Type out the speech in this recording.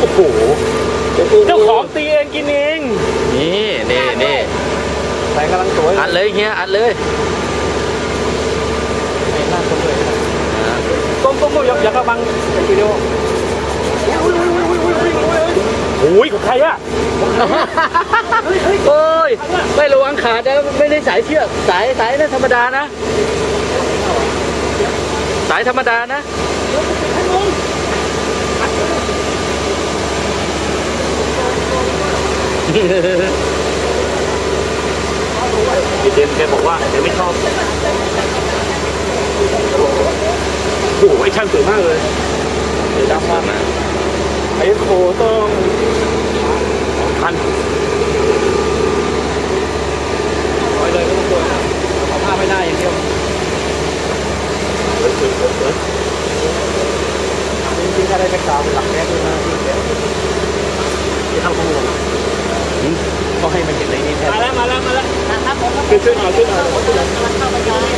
โอ้โหเจ้าของตีเองกินเอง นี่นี่นี่แสงกำลังสวยอัดเลยเฮียอัดเลยหน้าคนเลยก้มก้มก้มอย่าอย่ากระบังวิดีโอโอ้ยของใครอะโอ้ยไม่ระวังขาดนะไม่ได้สายเชือกสายสายนั่นธรรมดานะ สายธรรมดานะ เจนแกบอกว่าแกไม่ชอบโอ้โหไอช่างสวยมากเลยเดี๋ยวดำมากนะไอโคต้องสองพันร้อยเลยไม่ต้องกลัวขอผ้าไม่ได้อย่างเดียวเออเออเออเออจริงๆถ้าได้แบ็คกาวเป็นหลักแน่ด้วยนะที่ทำข้อมูล ก็ให้มันเห็นในนี้แทนมาแล้วมาแล้วมาแล้วนะครับผมช่วยช่วยหน่อยช่วยหน่อยเข้าไปเลยอ้าโอ้วกระโปรงโอ้ย